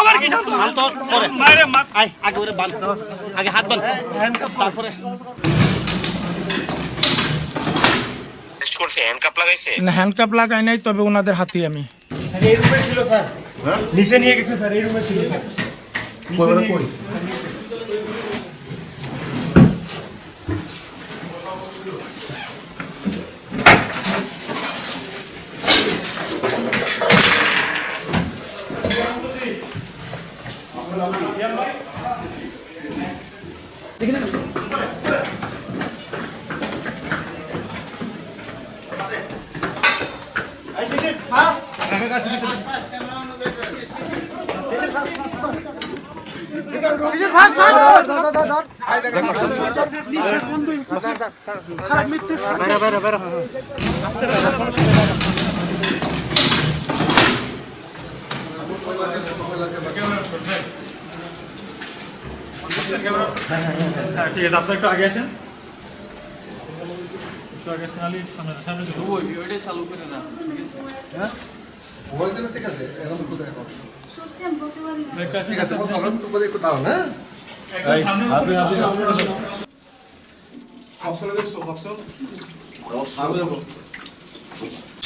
আবার কি শান্ত? তো পরে। মারে মার আই আগে ওরে বান আগে হাত বান তারপরে টেস্ট করছে হ্যান্ডকাপ লাগাইছে? না হ্যান্ডকাপ লাগাই নাই তবে ওনাদের হাতে আমি। এই রুমে ছিল স্যার। নিচে নিয়ে গেছে স্যার। এই রুমে ছিল। নিচে নিয়ে বেরো বেরো বেরো Thank you. একটু আগে আছে আমি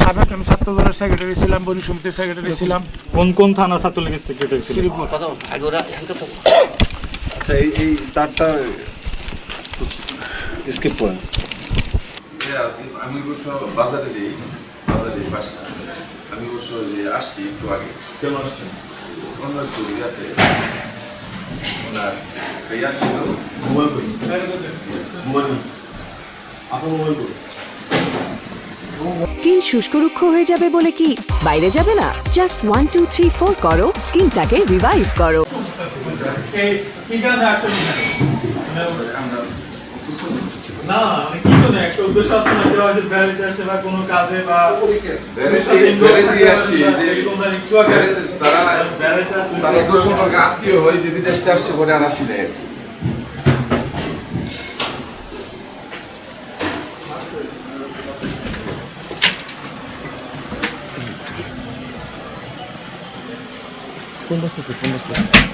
সাবেক আমি সেক্রেটারি ছিলাম সমিতির সেক্রেটারি ছিলাম। কোন কোন থানা ছাত্রলীগের সেক্রেটারি ছিলাম আচ্ছা এই এই তারটা স্কিপ করেন। হ্যাঁ, আমি অবশ্য বাজারে দিই বাজারে বাসা আমি অবশ্য যে আসছি একটু আগে। কেমন আসছেন? অন্য একটু ইয়াতে। ওনার ইয়া ছিল। মোবাইল করি। মোবাইল আপনার মোবাইল করি। স্কিন শুষ্ক রুক্ষ হয়ে যাবে বলে কি? বাইরে যাবে না? Just one two three four করো। স্কিনটাকে রিভাইভ করো। সেই কি কারণে আসেন না মানে কি কোনো একটা উদ্দেশ্য আছে না কেউ হয়তো বেড়াতে আসে বা কোনো কাজে বা তারা তো সম্পর্কে আত্মীয় হয় যে বিদেশ থেকে আসছে পরে আর আসি নাই কোন বস্তুতে কোন বস্তুতে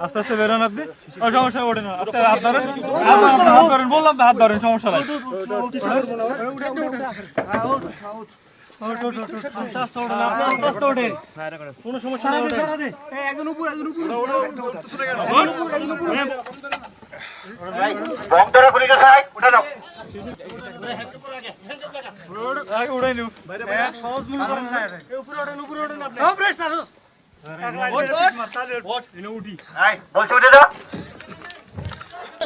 আস্তে আস্তে বেরোন আপনি ও সমস্যা আস্তে হাত হাত ধরেন বললাম তো হাত ধরেন সমস্যা নাই কোনো সমস্যা বংটারে খুলে গেছে ভাই উঠে নাও। আগে উড়াই নিউ সহজ মনে করেন না উপরে ওঠেন উপরে ওঠেন আপনি ও ব্রেস না বলছি উঠে যা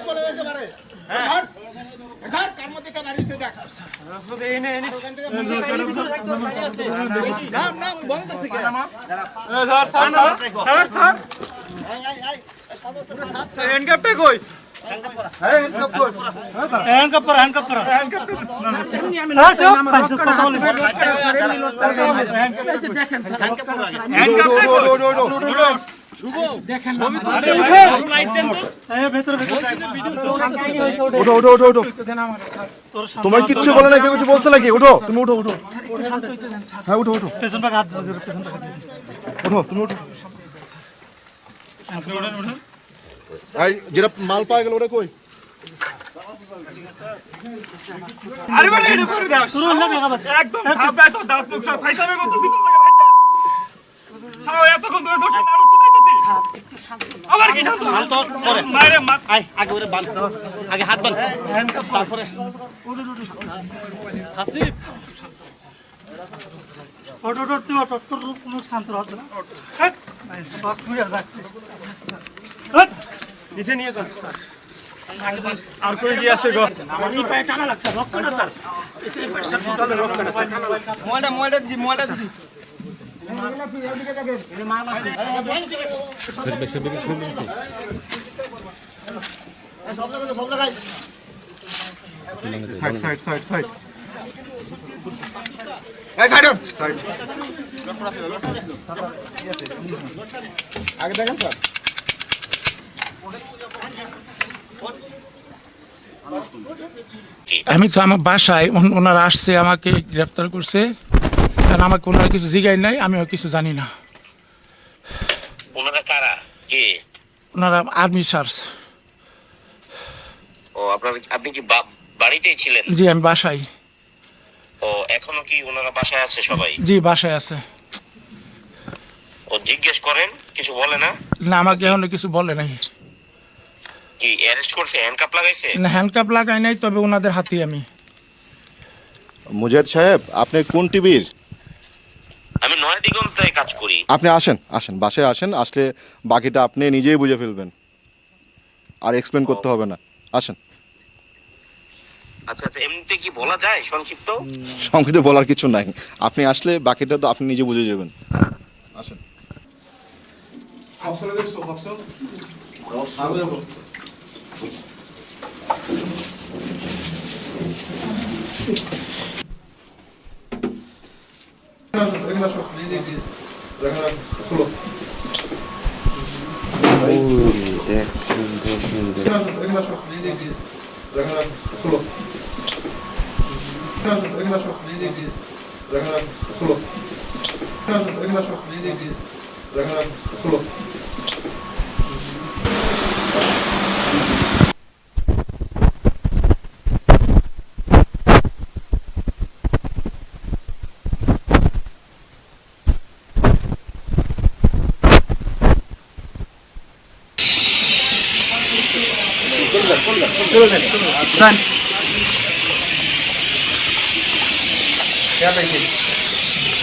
চলে যেতে পারে হ্যাঁ ধর কার মধ্যে কে বাড়িছে দেখ এই নে এই নে না না বন্ধ করতে কে ধর ধর ধর ধর ধর এনক্যাপটা কই? দেখেন ওঠো ওঠো ওঠো ওঠো তোমার কিচ্ছু বলে না কিছু বলছে নাকি? ওঠো তুমি উঠো উঠো। হ্যাঁ উঠো উঠো। ওঠো তুমি উঠো। ওঠেন যেটা মাল পাওয়া গেল ওটা কই? আরে বেটা এটা করে দাও। শুরু হলো একদম ধাপ বেত দাঁত মুখ সব ফাইটামে করতেছি তোর লাগে বাচ্চা তাও এতক্ষণ ধরে তোর সাথে আরও চুদাইতেছি। আবার কি শান্ত? মায়ের মা আগে ওরে বাঁধ আগে হাত বাঁধ তারপরে নিচে নিয়ে যান আর করে কি আছে গো? মোবাইলটা মোবাইলটা দিছি মোবাইলটা দিছি। সব জায়গায় সব জায়গায় সাইড সাইড সাইড সাইড এই সাইড সাইড আগে দেখেন স্যার। আমি তো আমার বাসায় ওনারা আসছে আমাকে গ্রেপ্তার করছে। কারণ আমাকে ওনারা কিছু জিগাই নাই আমিও কিছু জানি না। ওনারা কারা? কে? ওনারা আর্মি সার ও আপনার আপনি কি বাড়িতেই ছিলেন? জি আমি বাসায়। ও এখনও কি ওনারা বাসায় আছে সবাই? জি বাসায় আছে। ও জিজ্ঞেস করেন কিছু বলে না? না আমাকে এখনও কিছু বলে নাই। কি অ্যারেস্ট করছে? হ্যান্ডকাপ লাগাইছে? না হ্যান্ডকাপ লাগাই নাই তবে ওনাদের হাতে আমি। মুজাহিদ সাহেব আপনি কোন টিভির? আমি নয় দিগন্তায় কাজ করি। আপনি আসেন আসেন বাসায় আসেন আসলে বাকিটা আপনি নিজেই বুঝে ফেলবেন। আর এক্সপ্লেন করতে হবে না। আসেন। আচ্ছা আচ্ছা এমনিতে কি বলা যায় সংক্ষিপ্ত? সংক্ষিপ্ত বলার কিছু নাই। আপনি আসলে বাকিটা তো আপনি নিজে বুঝে যাবেন। আসেন। দেখছ আগে যাব এখানে আসো এখানে আসো খুলো এখানে আসো এখানে আসো এখানে আসো খুলো এখানে আসো এখানে আসো এখানে আসো খুলো এখানে আসো এখানে আসো এখানে আসো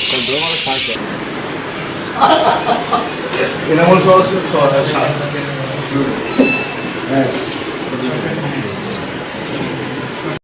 খুলো এনামল সহ সাত